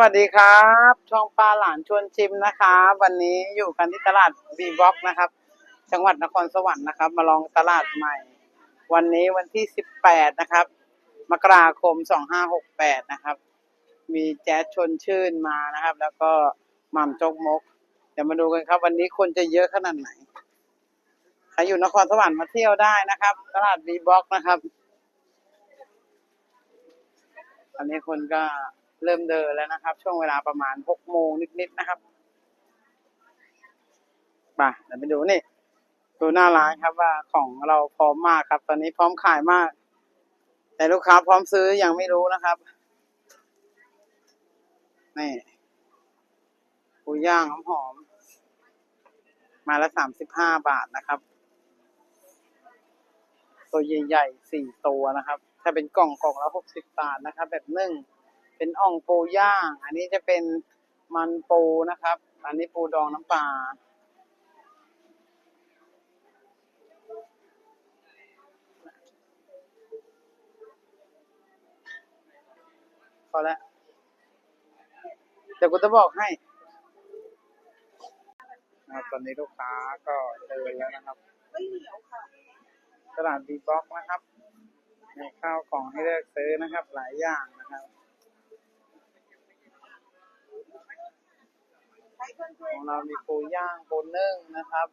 วัสดีครับ ช่องปลาหลานชวนชิมนะครับวันนี้อยู่กันที่ตลาดบีบ็อกนะครับ จังหวัดนครสวรรค์นะครับ มาลองตลาดใหม่ วันนี้วันที่สิบแปดนะครับมกราคมสองห้าหกแปดนะครับ มีแจ๊สชวนชื่นมานะครับ แล้วก็หม่ำจกมก เดี๋ยวมาดูกันครับ วันนี้คนจะเยอะขนาดไหนใครอยู่นครสวรรค์มาเที่ยวได้นะครับ ตลาดบีบ็อกนะครับตอนนี้คนก็ เริ่มเดินแล้วนะครับ ช่วงเวลาประมาณหกโมงนิดๆนะครับมาเดี๋ยวไปดูนี่ดูหน้าร้านครับว่าของเราพร้อมมากครับ ตอนนี้พร้อมขายมาก แต่ลูกค้าพร้อมซื้อยังไม่รู้นะครับนี่ปูย่างหอมๆมาละสามสิบห้าบาทนะครับ ตัวใหญ่ๆสี่ตัวนะครับ ถ้าเป็นกล่องกล่องละหกสิบบาทนะครับ แบบนึ่ง เป็นอ่องปูย่าง อันนี้จะเป็นมันปูนะครับ อันนี้ปูดองน้ำปลาพอแล้วเดี๋ยวกูจะบอกให้นะครับตอนนี้ลูกค้าก็เดินแล้วนะครับ ตลาดบีบ็อกนะครับ มีข้าวของให้เลือกซื้อนะครับ หลายอย่างนะครับ ของเรามีปูย่างปูนึ่งนะครับ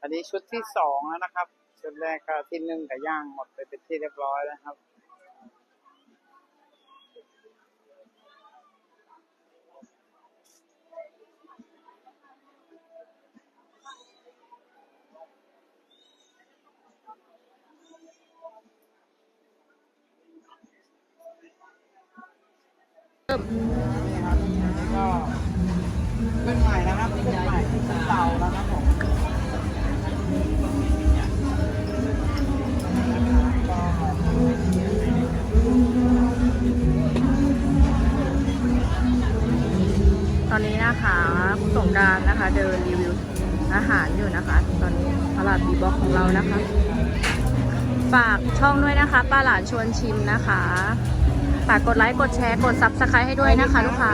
อันนี้ชุดที่สองแล้วนะครับ ชุดแรกก็ที่นึ่งกับย่างหมดไปเป็นที่เรียบร้อยแล้วครับนี่ครับ นนี้นะคะคุณสงกรารนะคะเดินรีวิวอาหารอยู่นะคะ ตอนนี้ตลาดบีบ็อกของเรานะคะ ฝากช่องด้วยนะคะป้าหลานชวนชิมนะคะฝากกดไลค์กดแชร์กดซับสไครต์ให้ด้วยนะคะ ลูกค้า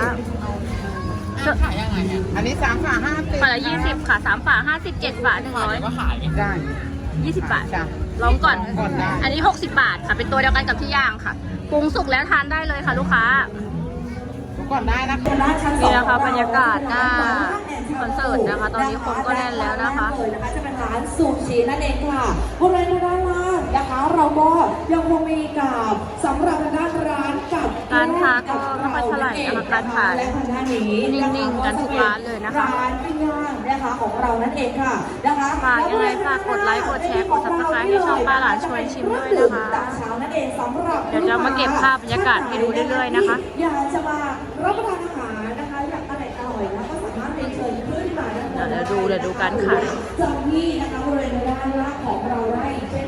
ขายยังไงอะอันนี้สามฝาห้าสิบฝาละยี่สิบค่ะสามฝาห้าสิบเจ็ดฝาหนึ่งร้อยก็ขายได้ยี่สิบบาทจ้ะลองก่อนก่อนได้อันนี้หกสิบบาทค่ะ เป็นตัวเดียวกันกับที่ย่างค่ะปรุงสุกแล้วทานได้เลยค่ะ ลูกค้าดู ก่อนได้นะนี่นะคะบรรยากาศหน้าคอนเสิร์ตนะคะ ตอนนี้คนก็แน่นแล้วนะคะเลยนะคะจะเป็นร้านซูชินั่นเองค่ะบริเวณด้านล่าง นะคะ เราก็ยังคงมีกับสำหรับทางด้านร้านกับร้านค้าก็ไม่ค่อยเท่าไหร่นะคะการขายและทางด้านนี้นิ่งๆกันทุกร้านเลยนะคะร้านปิ้งย่างนะคะของเรานั่นเองค่ะนะคะฝากยังไงฝากกดไลค์กดแชร์กด Subscribe ให้ช่องป้าหลานชวนชิมด้วยนะคะตามเช้านั่นเองสำหรับเดี๋ยวจะมาเก็บภาพบรรยากาศให้ดูเรื่อยๆนะคะอยากจะมารับประทานอาหารนะคะอยากอร่อยอร่อยนะก็สามารถเรียนเชิญขึ้นมาด้านบนเดี๋ยวดูเดี๋ยวดูการขายจองที่นะคะบริเวณด้านล่างของเราได้อีกเช่นกั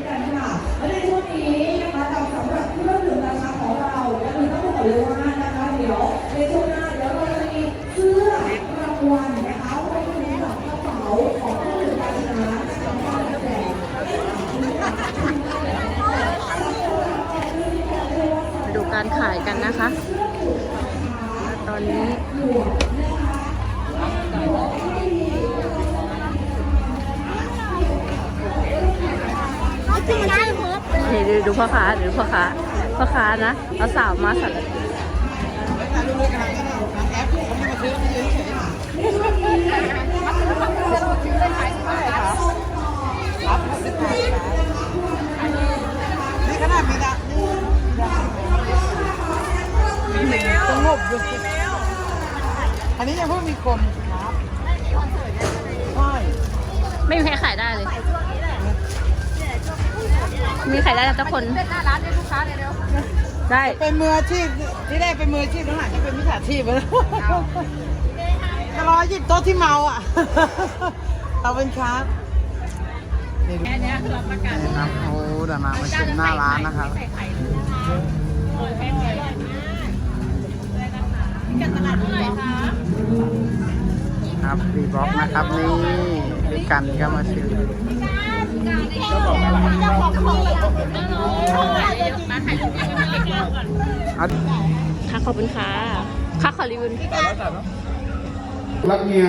นค่ะและในี้นะคะเราสำหรับเครื่องดื่มราคาของเราและมีต้องบอกเลยว่านะคะเดี๋ยวในช่วงหน้าเดี๋ยวเราจะมีเสื้อรางวัลนะคะไว้ในกระเป๋าของเครื่องดื่มราคานะคะแจก มาดูการขายกันนะคะ ตอนนี้นี่ ดูดูพ่อค้าดูพ่อค้าพ่อค้านะเอาสาวมาสัตว์ถ่ายรูปด้วยกันนะแอปเขาไม่มาซื้อไม่ซื้อเฉยรับสิบบาทนี่ขนาดมีนะมีสงบอยู่อันนี้ยังเพิ่งมีคนครับใช่ไม่มีใครขายได้เลย มีขายได้แต่คนเป็นหน้าร้านเป็นลูกค้าเลยเร็วได้เป็นมืออาชีพที่แรกเป็นมืออาชีพหลังๆจะเป็นมิจฉาชีพไปแล้วจะรอหยิบโต๊ะที่เมาอะเอาเป็นครับแค่นี้รับประกันครับโอ้เดี๋ยวมามาชิมหน้าร้านนะครับใส่ไข่เลยโอ้ยแพงเลยกันตลาดเท่าไหร่คะครับรีบล็อกนะครับนี่พี่กันก็มาชิม ค่ะขอบคุณค่ะค่ะขอรีวิวนี่รักเมีย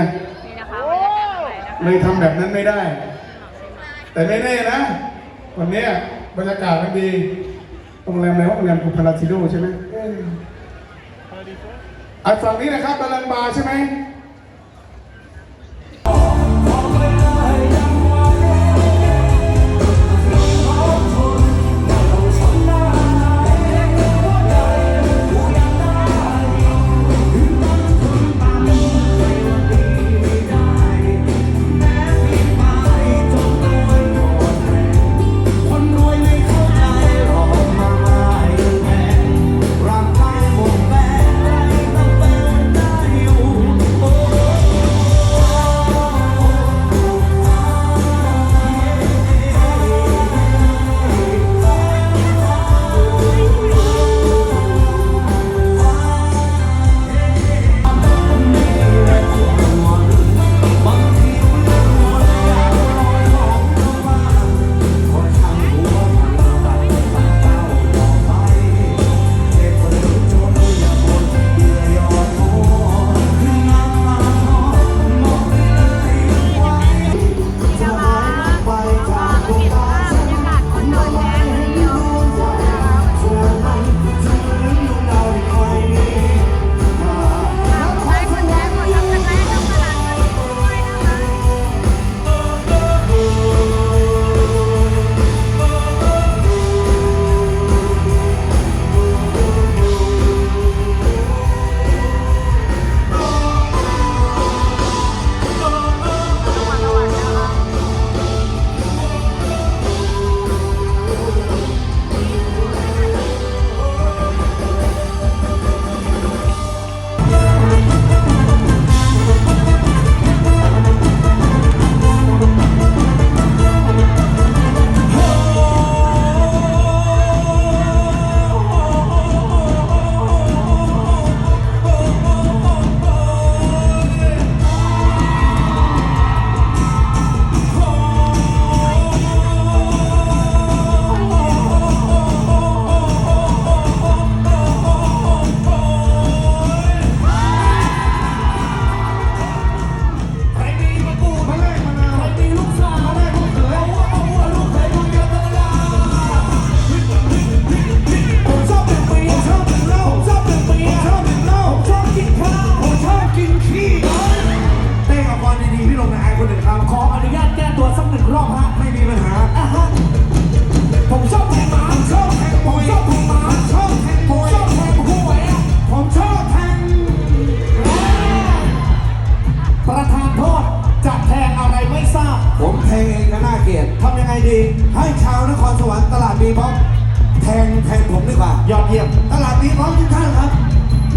นะคะบรรยากาศอะไรนะคะเลยทำแบบนั้นไม่ได้ แต่แน่ๆนะ วันเนี้ยบรรยากาศมันดีโรงแรมในโรงแรมกูพาราซิโดใช่ไหมเอ้ยอะฝั่งนี้นะครับบาลังบาร์ใช่ไหม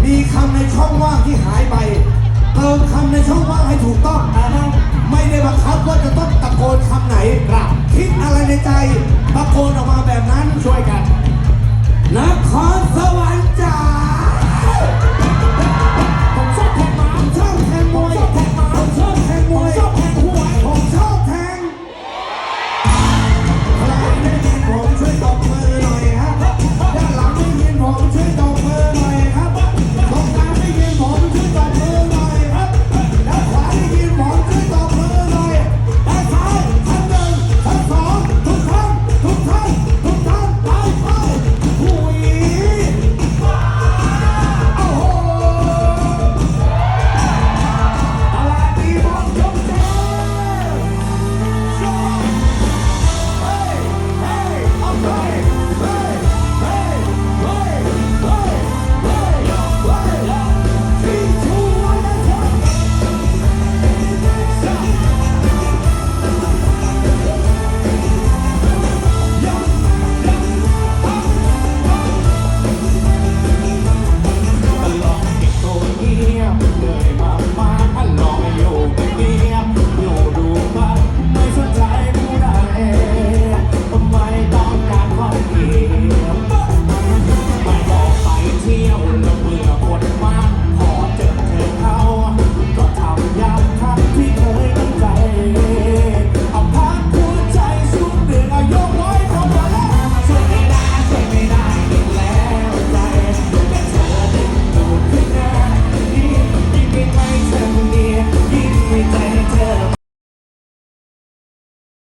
มีคำในช่องว่างที่หายไป เติมคำในช่องว่างให้ถูกต้องนะครับไม่ได้บังคับว่าจะต้องตะโกนคำไหนครับคิดอะไรในใจตะโกนออกมาแบบนั้นช่วยกันนครสวรรค์จ๋า